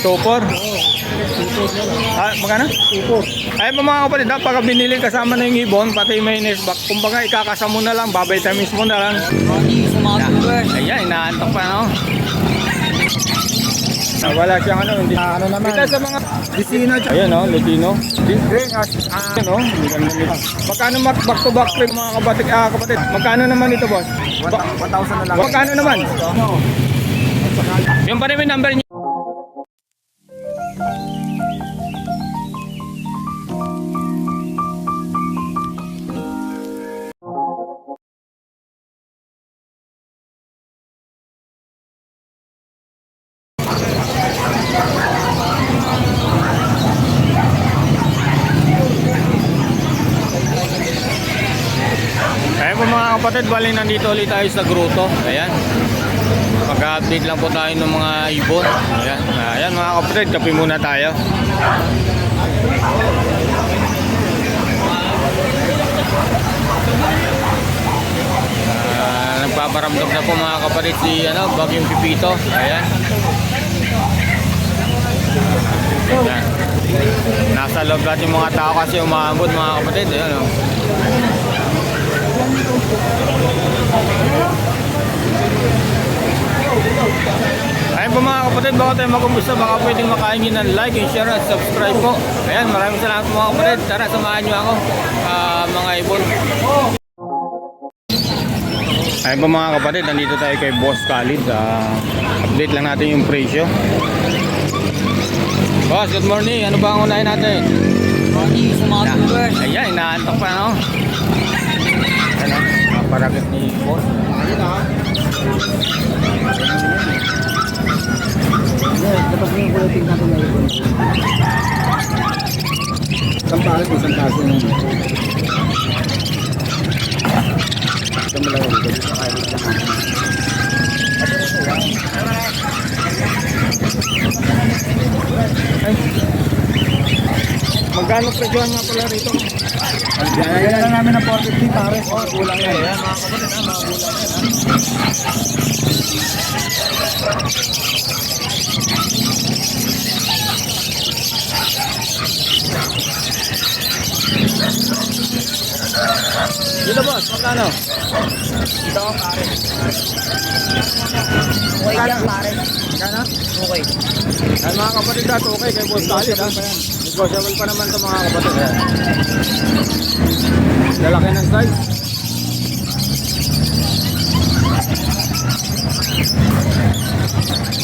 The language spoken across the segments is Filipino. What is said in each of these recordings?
Tupor. Ah, magkano? Ipot. Ay mga kapatid, ah, pag binili kasama na yung ibon, pati yung mayonnaise back, kumbaga ikakasa mo na lang, babaytamis mo na lang. Ayan, inaantok pa no. Ah, wala siyang ano, hindi. ano naman? Kita sa mga Bisino. Ayan no, Lutino. Hindi, as, ah, no, ganda nito. Magkano mak back to back trip mga kapatid? Ah, kapatid, magkano naman ito, boss? Ba- 1,000 na lang. magkano naman? Yung pa rin yung number. Kapatid, bali nandito ulit tayo sa Gruto. Ayan. Mag-update lang po tayo ng mga ibon. Ayan. Ayan mga kapatid, kape muna tayo. Ah, nagpaparamdam na po mga kapatid si ano, Bagyong Pipito. Ayan. Ayan. Nasa loob lahat yung mga tao kasi umabot mga kapatid. Ayan, oh. Ayun po mga kapatid, baka tayo mag-umpisa, baka pwedeng makain nyo ng like and share at subscribe po. Ayan, maraming salamat po mga kapatid. Tara, samahan nyo ako, ah, mga ibon. Ayun po mga kapatid, nandito tayo kay Boss Khalid. Ah, update lang natin yung presyo. Boss, good morning. Ano ba ang unahin natin? Money sa mga viewers. Ayan, inaantok pa, no? Ano? Naparakit ni Boss. Ayun ah. Tapos yung quality natin na ipon. Isang natin. Magkano presyohan nga pala rito? Kaya lang namin ng 450 pares. Oh, kulang yan. Ayan, mga kapatid, ah, mga gulang yan, ah. Dito boss, magkano? Ito ang pares. Okay yan, pares. Magkano? Okay. Ay mga kapatid dito, okay kay Boss Khalid ha. Negotiable pa naman to mga kapatid. Ayan. Lalaki ng size.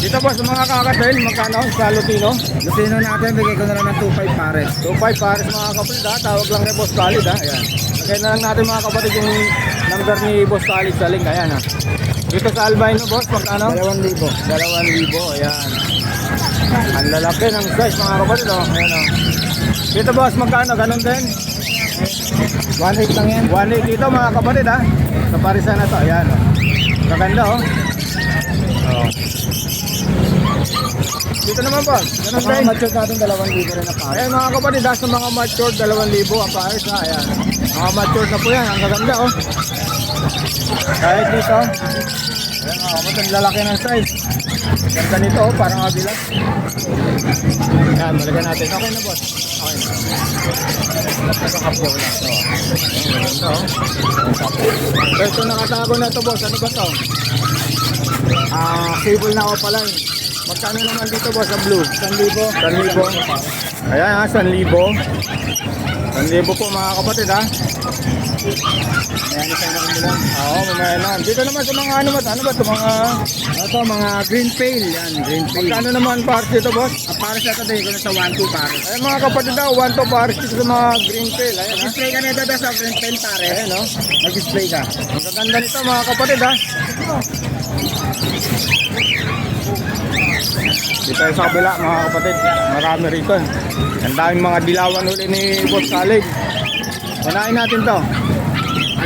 Dito boss, mga kakatel, magkano sa Lutino? Lusino natin, bigay ko na lang ng 2.5 pares. 2.5 pares mga kapatid ha. Tawag lang kay Boss Khalid ha. Ayan. Lagay na lang natin mga kapatid yung number ni Boss Khalid sa link. Ayan ha. Dito sa Albino boss, magkano? 2,000. 2,000. Ayan. Ang lalaki ng size mga kapatid oh. Ayan oh. Dito boss, magkano? Ganon din? 1.8 lang yan. 1.8 dito mga kapatid ha. Sa parisan na to. Ayan oh. Maganda oh. Oh. Dito naman boss. Ganon Mga din. mature natin 2,000 rin na pares. Ayan mga kapatid ha. Sa mga matured, 2,000 ang pares ha. Ayan. Mga matured na po yan. Ang gaganda oh. Kahit dito. Ayan mga kapatid. Lalaki ng size. Ganda nito oh. Parang agila. Ayan. Malagyan natin. Okay na boss. Okay na. Ito kapyo lang to. Ayan, Maganda oh. Pero ito nakatago na to boss. Ano ba to? Ah, cable na ako pala eh. Magkano naman dito boss sa blue? 1,000. 1,000. Ayan ha, 1,000. 1,000 po mga kapatid ha. Ayan, isa na kami lang. Oo, mamaya na. Dito naman sa mga ano ba? Ano ba ito mga... Ito, mga green pail. Yan, green pail. Magkano naman pares dito boss? Ang pares na ito, bigay ko na sa 1.2 pares. Ayan mga kapatid daw, 1 to pares dito sa mga green tail. Ayan ha. Display ka na ito sa green pail pares. Ayan oh. Mag-display ka. Ang gaganda nito mga kapatid ha. Dito sa kabila mga kapatid. Marami rito. Ang daming mga dilawan uli ni Boss Khalid. Unahin natin to.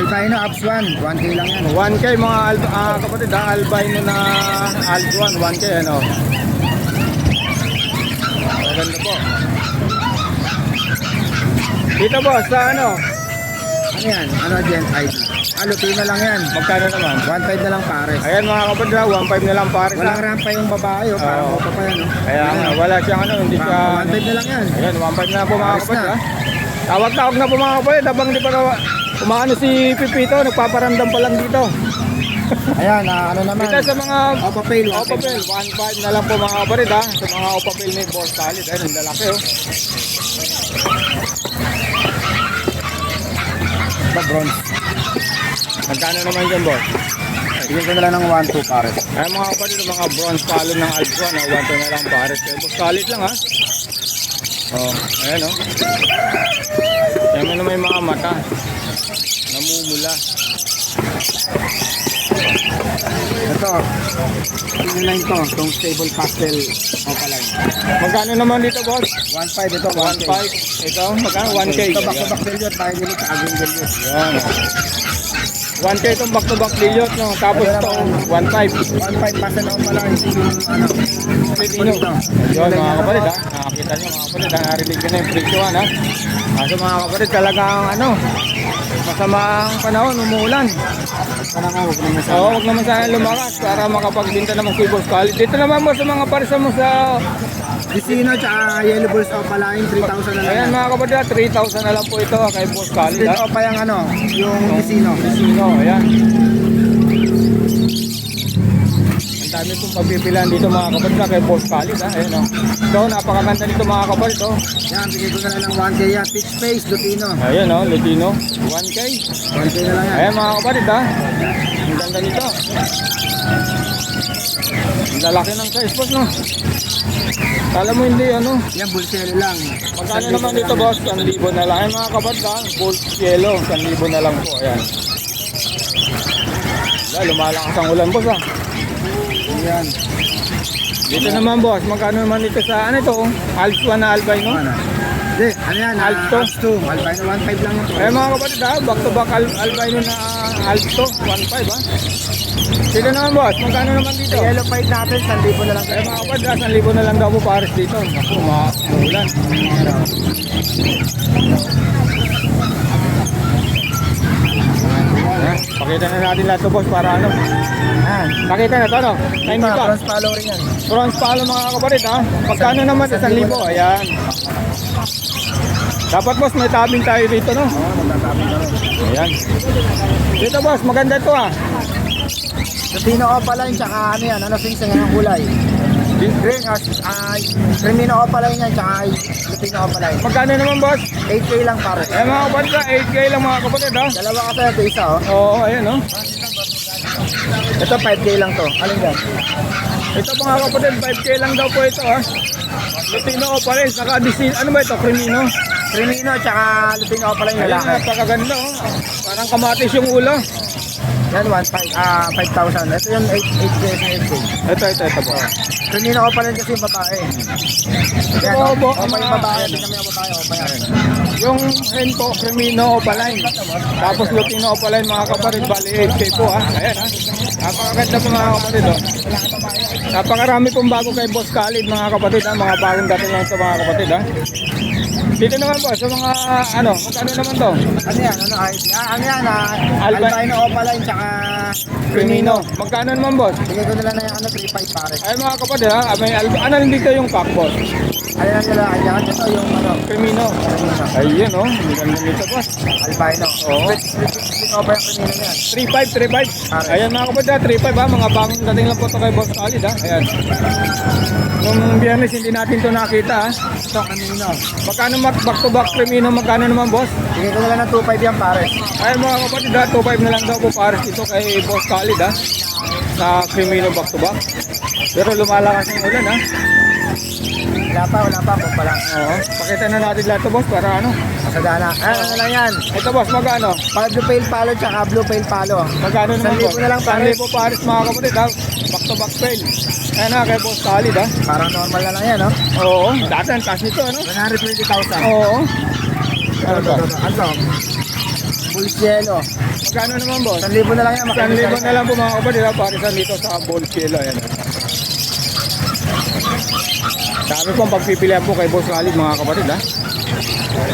Albino Apps 1, 1K lang yan. 1K mga al- ah, kapatid ha. Albino na Aljuan. 1K ano. Maganda po. Dito boss sa ano? Ano yan? Ano yan? ID? Ah, Lupino lang yan. Magkano naman? 1.5 na lang pares. Ayan mga kapatid, ah, 1.5 na lang pare. Walang rampa yung babae, oh. Parang opa pa yan, oh. Kaya nga, wala siyang ano, hindi siya... Parang 1.5 na lang yan. Ayan, 1.5 na po mga kapatid. Tawag-tawag na po mga kapatid habang hindi pa umaano si Pipito, nagpaparamdam pa lang dito. Ayan, ah, ano naman. Dito sa mga Opa Pail, Opa Pel, 1.5 na lang po mga kapatid ha. Sa mga Opa Pel ni Boss Khalid, ayun, ang lalaki oh. Ba, bronze. Magkano naman dyan boss? Bigyan ko na lang ng 1.2 pares. Ay mga kapatid, yung mga bronze palo ng Alpha na 1 na lang pare. Kaya Boss Khalid lang ha. Oh, ayan oh. Yan mo naman yung mga mata. Namumula. Ito, tingnan lang ito, itong stable pastel opaline. Magkano naman dito boss? 1.5 ito, 1.5. 1.5. Ito, magkano? 1K. Ito, back to back billion, tayo dito sa aging billion. Yan. 1K itong back to back liliot no. Tapos ito 1.5. 1.5 pastel opaline. Ano, Pilipino. Yun mga kapatid ha. Nakakita nyo mga kapatid ha. Narinig ko na yung presyohan ha. Kaso mga kapatid talagang ano. Masamang panahon, umuulan. Sana nga, huwag naman sa Oo, naman sana lumakas para makapagbinta naman si Boss Khalid. Dito naman mo sa mga parisa mo sa... Vicino tsaka Yellow Bulls opaline, 3,000 na lang. Ayan mga kapatid ha. 3,000 na lang po ito ha, kay Boss Khalid Split ha. opa yung ano, yung Vicino. Sino, ayan. Ang dami pong pagpipilan dito mga kapatid ha, kay Boss Khalid ha. Ayan o. So, napakaganda nito mga kapatid oh. Yan, bigay ko na lang ng 1K yan. Pitch face, Lutino. Ayan o, Latino. 1K. 1K na lang yan. Ayan mga kapatid ha. Ang ganda nito. Ang lalaki ng size boss no. Kala mo hindi ano. Yan, Bulselo lang. Magkano naman dito boss? 1,000 na lang. Ayan mga. Gold yellow. 1,000 na lang po. Ayan. Wala, lumalakas ang ulan boss ha. Yan. Dito naman boss, magkano naman dito sa ano ito? Alps 1 na albino? Ano? Hindi, ano yan? ah, Alto. 2. Albino 1.5 lang ito. Eh mga kapatid ha, back to back al- albino na Alps to, 1.5 ha. Dito naman boss, magkano naman dito? Sa yellow fight natin, 1,000 na lang. Eh mga kapatid ha, 1,000 na lang daw po pares dito. Ako, maulan. Ha? Pakita na natin lahat to boss para ano. Yan. Pakita na to ano? Time Ito, pa. cross follow rin yan. Bronze palo mga kapatid ha. Pagkano naman 1,000? Ayan. Dapat boss, may tabing tayo dito no. Oo, magtatabi na rin. Ayan. Dito boss, maganda to ah. Lutino opaline, tsaka ano yan, ano sing-sing ang kulay. Green, ah, ah, Crimino opaline yan, tsaka Lutino opaline. Magkano naman boss? 8K lang pare. Eh mga kapatid ha, 8K lang mga kapatid ha. Dalawa ka ito, isa oh. Oo, ayan no. Ito 5K lang to. Alin yan? Ito mga kapatid, 5K lang daw po ito ha. Latino o pa rin, saka disin, ano ba ito, Crimino? Crimino, tsaka Lutino opaline Ayan, lalaki. napakaganda oh. Parang kamatis yung ulo. Yan, 1.5, ah, 5,000. Ito yung 8, 8K sa 8K. Ito, ito, ito po. Crimino opaline kasi yung babae. Yan, Oo, bo- opa yung mga- babae, hindi kami yung babae, opa yan. Yung hen po, Crimino o paline. Tapos Latino o paline mga kapatid, bali 8K po ha. Ayan ha. Napakaganda po mga kapatid oh. Napakarami pong bago kay Boss Khalid mga kapatid ha. Mga bagong dating lang ito mga kapatid ha. Dito naman po, sa mga ano, magkano naman to? Ano yan, ano, ay, ah, ano yan, ah, Alba- albino opaline, tsaka Crimino. Magkano naman boss? Bigay ko na lang na yung ano, 3.5 pare. Ay mga kapatid ha, may alba, ano dito yung pack boss? Ano lang nila, ayan, ito yung ano, Crimino. Crimino. Ayun oh, ang ganda nito boss. albino. Oo. Split, split, split over yung Crimino na yan. 3.5, 3.5. Ayan mga kapatid ha, 3.5 ha, mga bagong dating lang po ito kay Boss Khalid ha. Ayan. Nung biyernes hindi natin to nakita ha. Ito, Crimino. Magkano mag back to back Crimino, magkano naman boss? Bigay ko na lang ng 2.5 yan pare. Ay mga kapatid ha, 2.5 na lang daw po pares ito kay Boss Khalid ha. Sa Crimino back to back. Pero lumalakas yung ulan ha. Wala pa, wala pa, kung pa lang. Oo. Pakita na natin lahat to boss para ano. Masagana. Ah, ano lang yan. Ito boss, magkano? Para blue pale palo, tsaka blue pale palo. Magkano naman boss? na lang, Isang pares. libo pares mga kapatid ha. Back to back fail. Ayan ha, kay Boss Khalid ha. Parang normal na lang yan, no? Oo, dati ang taas nito ano. 120,000. Oo. Ano Ano to? Ano? Bulls yellow. Magkano naman boss? 1,000 na lang yan. Isang libo na lang po mga kapatid ha, para sa dito sa Bold Kilo. Ayan. Dami pong pagpipilian po kay Boss Khalid mga kapatid ha.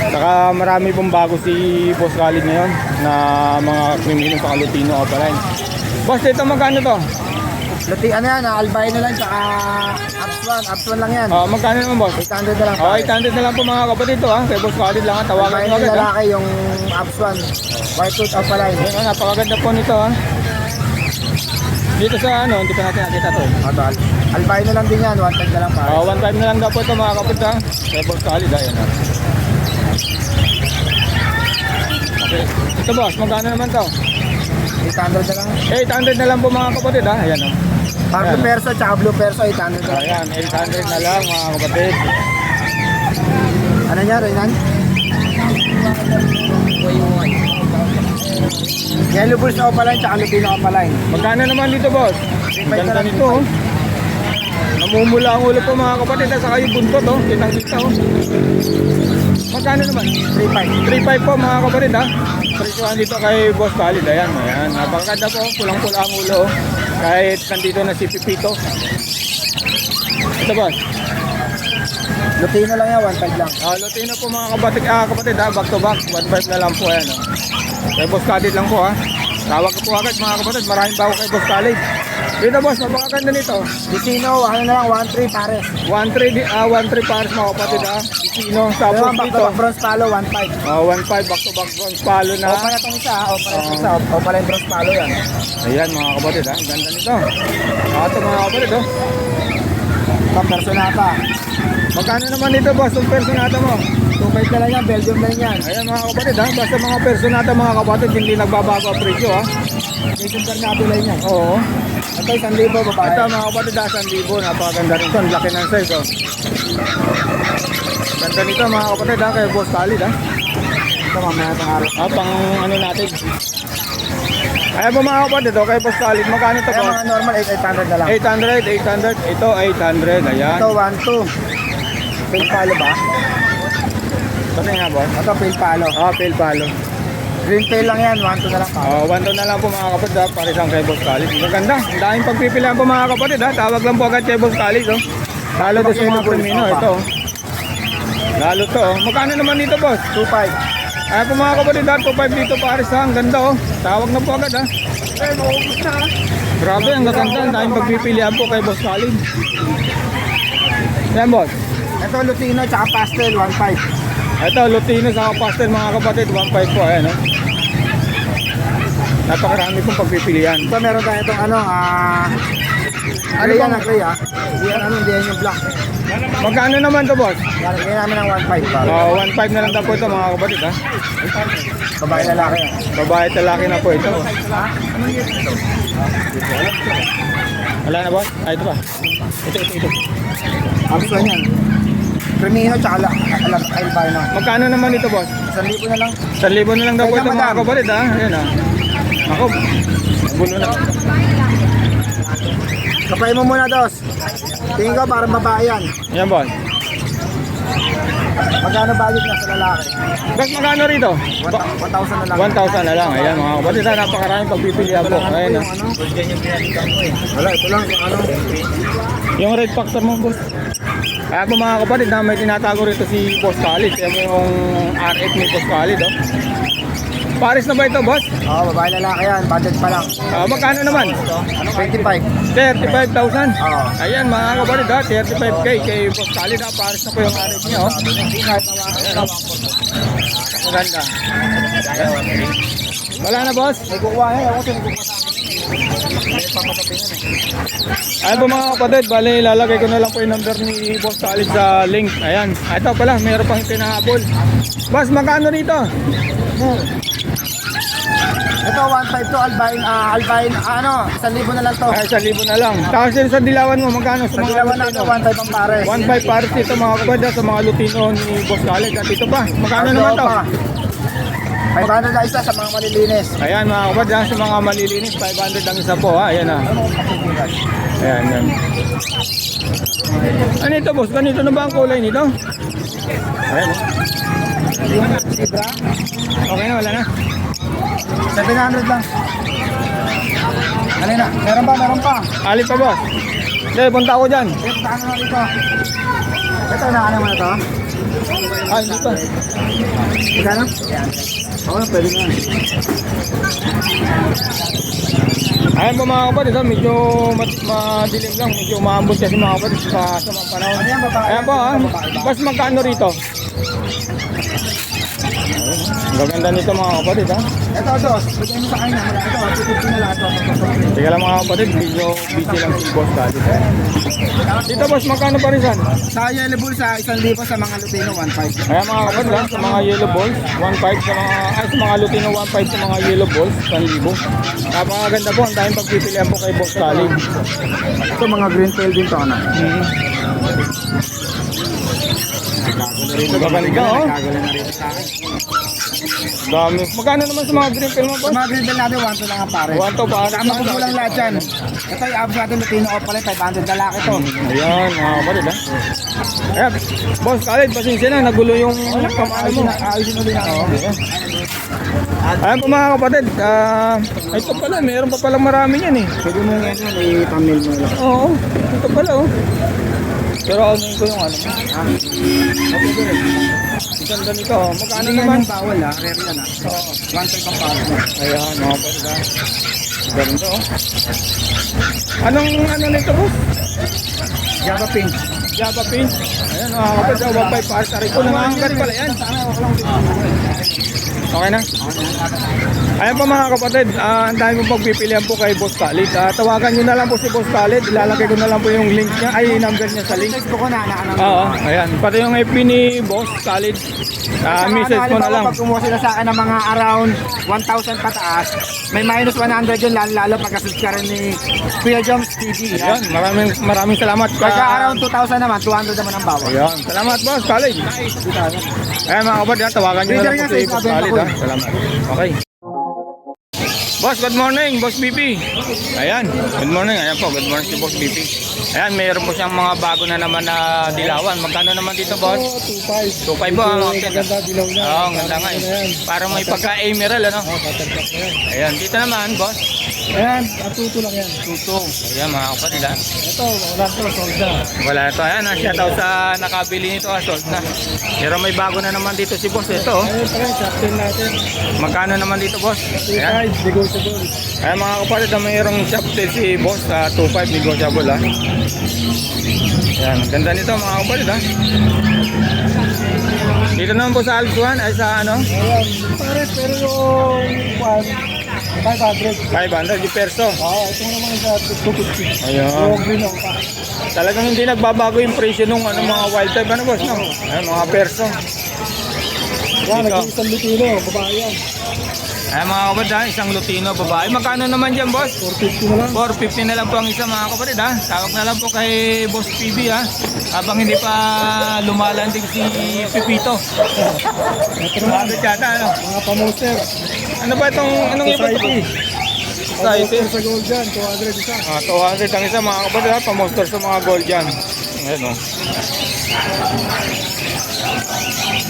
Saka marami pong bago si Boss Khalid ngayon na mga krimino sa Lutino Opaline. Boss, dito magkano to? Luti, ano yan, ah, albino lang, tsaka ups 1, ups 1 lang yan. Oh, magkano naman boss? 800 na lang. Oh, 800 na lang po mga kapatid to ha. Kay Boss Khalid lang ha. Tawagan Albino nyo agad ha. lalaki yung 1. White tooth opaline. Ayan, napakaganda po nito ha. Dito sa ano, hindi pa natin nakita to. eh. Ito, al- albino lang din yan, 1 na lang pare. Oh, one time na lang daw po ito mga kapatid ha. Kay Boss Khalid ha. Ayan ha. Okay. Ito boss, magkano naman to? 800 na lang. 800 na lang po mga kapatid ha. Ayan ha. Pag blue perso, tsaka blue perso, 800 na lang. Ayan, 800 na lang mga kapatid. Ano niya, Renan? Yellow Bulls opaline, tsaka Lupino opaline. Magkano naman dito boss? Ang ganda nito oh. Namumula ang ulo po mga kapatid at saka yung buntot oh. Kitang kita oh. Magkano naman? 3.5. 3.5 po mga kapatid ha. Presyohan dito kay Boss Khalid. Ayan, ayan. Napakaganda po. Pulang-pula ang ulo. oh. Kahit nandito na si Pipito. Ito boss. Lupino lang yan, 1.5 lang. Ah, Lutino po mga kapatid, ah, kapatid ha. Back to back. 1.5 na lang po. Ayan oh. Kay Boss Khalid lang po ha. Tawag ko po agad mga kapatid. Maraming bago kay Boss Khalid. Dito boss, napakaganda nito. Lucino, ano na lang, 1.3 pares. 1.3 di- ah 1.3 pares mga kapatid ha. Sino Pero tapos ang back to dito? back bronze palo, 1.5. Ah 1.5 back to back bronze palo na. Opa na itong isa, ha? opa na itong isa, opa na yung bronze palo yan. Ayan mga kapatid ha, ang ganda nito. Ah, ito mga kapatid oh. Ito, personata. Magkano naman dito boss, yung personata mo? 2.5 na lang yan, Belgium rin yan. Ayan mga kapatid ha, basta mga personata mga kapatid, hindi nagbabago ang presyo ha. Jason Bernardo lang yan. Oo. Ito, 1,000 babae. Ito mga kapatid ha, 1,000, napakaganda nito, ang laki ng size oh. Ganda nito mga kapatid ha, kay Boss Khalid ha. Ito, mamaya itong araw. Ah, pang ano natin. Ayan po mga kapatid, oh, kay Boss Khalid, magkano ito Kaya boss? mga normal, 800 na lang. 800, 800, ito 800, ayan. Ito, 1.2. Pale palo ba? Pati nga boss. Ito, pale palo. Ah, palo. Green tail lang yan, 1.2 na lang. Oh, one na lang po mga kapatid, ha, para isang kay Boss Khalid. Maganda, ang daming pagpipilian po mga kapatid, ha. Tawag lang po agad kay Boss Khalid, oh. Lalo to sa mga primino, ito. oh. Lalo to, oh. Magkano naman dito, boss? 2.5. Ayan po mga kapatid. 2.5 dito pares, ha. Ang ganda, oh. Tawag na po agad, ha. Eh, maubos na. Grabe, ang gaganda. Ang daming pagpipilian po kay Boss Khalid. Yan, boss. Ito, Lutino, tsaka pastel, 1.5. Ito, Lutino sa pastel mga kapatid, 1.5 po, ayan, oh. Napakarami pong pagpipilian. Ito, meron tayo itong ano, ah... ano yan, ang gray, ah. Hindi yan, ano, hindi yan yung black. Magkano naman to, boss? Ganyan namin ng 1.5 pa. Uh, 1.5 na lang daw po ito mga kapatid ha. Babae lalaki yan. Babae lalaki na po ito. Wala na boss? Ah, ito pa. Ito, ito, ito. Abso yan. Cremino, tsaka la, alam, albino. Magkano naman ito boss? 1,000 na lang. 1,000 na lang daw po ito mga kapatid ha. Ayan ha. Ako, gulo na. Kapay mo muna, dos. Tingin ko, parang babae yan. Ayan boss. Magkano budget na sa lalaki? Boss, magkano rito? 1,000 na lang. 1,000 na lang. Ayan mga kapatid ha. Napakaraming pagpipilian po. Ayan ha. Ano? Wala, ito lang ano. Yung red factor mo boss. Kaya po mga kapatid na may tinatago rito si Boss Khalid. Kaya mo yung RF ni Boss Khalid oh. Paris na ba ito boss? Oo, babae lalaki yan. Budget pa lang. Ah, magkano naman? 25. 35,000. Oo. Ayan mga kapatid ha, 35k kay Boss Khalid ha, pares na po yung arit niya oh. Ayan, oh. Maganda. Wala na boss? May kukuha yan. Ako sino kukuha sa akin. May papasapin yan eh. Ayan po mga kapatid, bali ilalagay ko na lang po yung number ni Boss Khalid sa link. Ayan, Ah, ito pala, mayroon pang pinahabol. Boss, magkano rito? Ito, 1.5 to albine, ah, albine, ah, ano, 1,000 na lang to. Ay, sa libo na lang. Tapos yun sa dilawan mo, magkano sa Sa mga dilawan na to, Lutino? 1.5 ang pares. 1.5 pares dito mga kapatid sa mga Lutino ni Boss Khalid. At ito pa, magkano naman to? 500 na isa sa mga malilinis. Ayan mga kapatid, ha, sa mga malilinis, 500 ang isa po ha. Ayan ha. Ayan, yan. Ano ito boss? Ganito na ba ang kulay nito? Ayan oh. Yung zebra, Okay na, wala na. 700 lang. Ano na? Meron pa, meron pa. Ali pa boss. Hindi, punta ako dyan. Ito, ano na dito? Ito, nakana mo na to? Ah, hindi pa. Magkano? Oo, pwede na. Ayan po mga kapatid, ah, medyo mat- madilim lang, medyo umaambot kasi mga kapatid sa sa mga panahon. Ayan po ha, mas magkano rito? Ang gaganda nito mga kapatid ha. Ito, dos. Bigyan mo sa kanya. Ito. 250 na lahat. Teka lang mga kapatid, medyo busy lang si boss dati. Dito boss, magkano pa rin san? Sa yellow bull sa 1,000 sa mga Lutino, 1,500. Ayan mga kapatid ha, sa mga yellow balls, 1.5 sa mga, ay sa mga Lutino 1.5 sa mga yellow balls, 1,000. Napakaganda po, ang daming pagpipilian po kay boss Khalid. Ito, mga green tail din to, ano? Hmm. Magaganda oh. Gagawin na rin sa akin. Dami. Magkano naman sa mga green pill mo Sa boss? mga green tail natin, 1 to lang ang pare. 1 to pa. Tama ko lang lahat yan. Ito yung abs natin, Lutino ko pala, 500 lalaki to. Ayan, mga kapatid ha. Ayan, boss Khalid, pasensya na, nagulo yung kamano mo. Ayusin ulit ako. Ayan po mga kapatid, ah, ito pala, mayroon pa palang marami yan eh. Pwede mo yun, may thumbnail mo lang. Oo, ito pala oh. Pero ano ko yung ano. Ah, Ang ganda nito oh. Magkano Ano naman? Bawal ha, rare yan ha. Oo. 1 ang pare. Ayan, mga kapatid ha. Ganda oh. Anong ano nito boss? Java pink. Java Pin. Ayan, mga kapatid, oh, 1.5 para sa rito. Nangangagat pala yan. Okay na? Ayan po mga kapatid, ah, ang dami pong pagpipilian po kay Boss Khalid. Ah, tawagan nyo na lang po si Boss Khalid. Ilalagay ko na lang po yung link niya, ay number niya sa link. Facebook ko na. Oo, ayan. Pati yung FB ni Boss Khalid. Saka message ko na lang. Pag kumuha sila sa akin ng mga around 1,000 pataas, may minus 100 yun, lalo, lalo pagka-subs ka rin ni Kuya Joms TV. Ayan, maraming maraming salamat. Pagka around 2,000 naman, 200 naman ang bawat. Ayan, salamat Boss Khalid. Ayan mga kapatid, ah, tawagan nyo na lang po si Khalid. ah. Salamat. Okay. Boss, good morning, Boss BP. Ayan, good morning. Ayan po, good morning si Boss BP. Ayan, mayroon po siyang mga bago na naman na dilawan. Magkano naman dito, Boss? 2.5. 2.5 po, ano? Ang ganda dilaw niya. Oo, ang ganda nga eh. Parang may pagka-emerald, ano? Oo, patagkak na yan. Ayan, dito naman, Boss. Ayan, tuto lang yan. Tuto. Ayan, mga kapatid, ha? Ito, wala to, sold na. Wala to. Ayan, ah, ha, shout out sa nakabili nito, ha, sold na. Pero may bago na naman dito si Boss, ito. Oh. Ayan, parang, shop natin. Magkano naman dito, Boss? 2.5, ay mga kapalit na mayroong chapter si boss sa uh, 2.5 negotiable ah. ha. Yan, ganda nito mga kapalit ha. Ah. Dito naman po sa Alps 1 ay sa ano? Ayan, pares pero yung 500. 500 yung perso. Oo, oh, ito naman sa 250. Ayun. Yung pa. Talagang hindi nagbabago yung presyo nung ano, mga wild type. Ano boss? No? Ayun, mga perso. Yan, nag-iisang litino. Babae yan. Ayan mga kapatid ha, isang Lutino babae. Magkano naman dyan boss? 450 na lang. 450 na lang po ang isa mga kapatid ha. Tawag na lang po kay Boss PB ha. Habang hindi pa lumalandig si Pipito. Bakit yata ano? mga pamoster. Ano ba itong, anong iba ito? Society. Pamoster sa gold dyan, 200 isa. Ah, 200 ang isa mga kapatid ha. Pamonster sa mga gold dyan. Ayan o.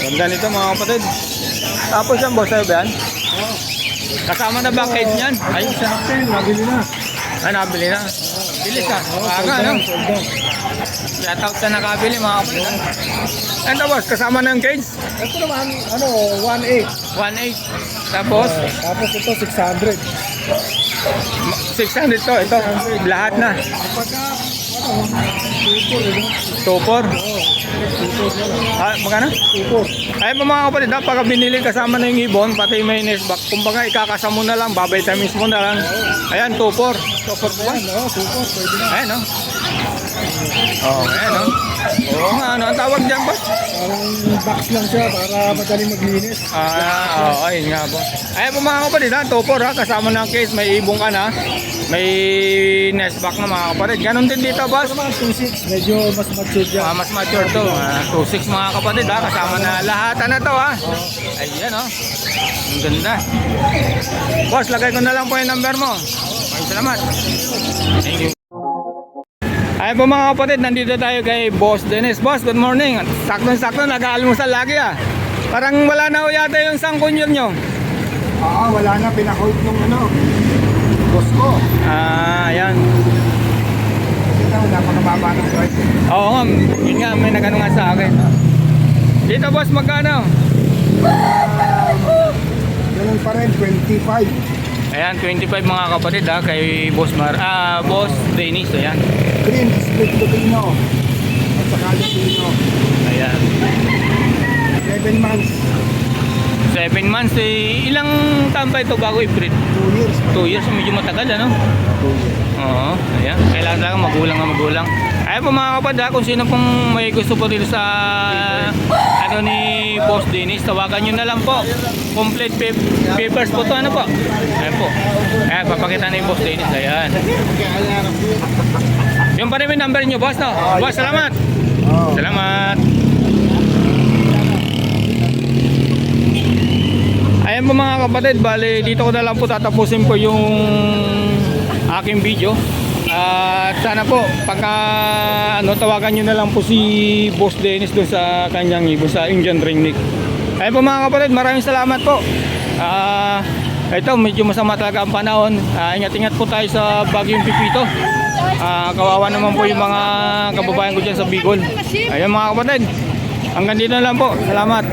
Ganda nito mga kapatid. Tapos yan boss, sa'yo ba yan? Kasama na ba niyan? Ay, sa akin, nabili na. ay, nabili na. Bilis. Oo, Aga, na. Shout out sa nakabili mga kapatid. ha. Ano boss, kasama na yung cage? Ito naman, ano, 1.8. 1.8. Tapos, Tapos ito, 600. 600 to. Ito, lahat na. Pagka, 2.4? 2.4. Oo, 2.4 na lang. Ah, magkano? 2.4. Ay mga kapatid, ha, pagka binili kasama na yung ibon, pati may nesback, kumbaga ikakasa mo na lang, babitamins mo na lang. Ayan, 2.4. 2.4 po ba? Ayan, 2.4, pwede na. Ayan, no? Oo, oh, ayan, no? Oo nga, ano ang tawag dyan, boss? Parang box lang siya para madaling maglinis. Ah, oo, ayun nga po. Ayan po mga kapatid, ha, 2.4 ha, kasama ng case, may ibong ka na, may nesback na mga kapatid. Ganon din dito, boss. Ito naman, 2.6, medyo mas mature dyan. Ah, mas mature to. Ah, 2.6 mga kapatid ha. Kasama na lahat na to ha. Ayan oh. Ang ganda. Boss, lagay ko na lang po yung number mo. Maraming salamat. Thank you. Ay po mga kapatid, nandito tayo kay Boss Dennis. Boss, good morning. Sakto-sakto, nag-aalmusal lagi ah. Parang wala na ho yata yung sangkunyon nyo. Oo, wala na, pinahold nung ano, boss ko. Ah, ayan. Ito lang, napakababa ng price. Oo nga, yun nga, may nagano nga sa akin. Dito boss, magkano? Ganun pa rin, 25. Ayan, 25 mga kapatid ha, kay Boss Mar, ah, Boss Dennis, ayan. Green, split Lupino. At saka Lupino. Ayan. 7 months, 7 months, eh, ilang taon pa ito bago i-breed? 2 years. 2 years, medyo matagal ano? 2 years. Oo, ayan. Kailangan talaga magulang na magulang. Ayan po mga kapatid ha, kung sino pong may gusto po dito sa ano ni Boss Dennis, tawagan nyo na lang po. Complete pa- papers po to, ano po? Ayan po. Ayan, papakita ni Boss Dennis, ayan. Yung pa rin yung number nyo, boss, no? Boss, salamat! Salamat! Ayan po mga kapatid, bali dito ko na lang po tatapusin po yung aking video. At sana po, pagka ano, tawagan nyo na lang po si Boss Dennis doon sa kanyang ibon sa Indian Ring Neck. Ayan po mga kapatid, maraming salamat po. Ah, ito, medyo masama talaga ang panahon. Ah, ingat-ingat po tayo sa Bagyong Pipito. Ah, kawawa naman po yung mga kababayan ko dyan sa Bicol. Ayan mga kapatid, hanggang dito na lang po. Salamat.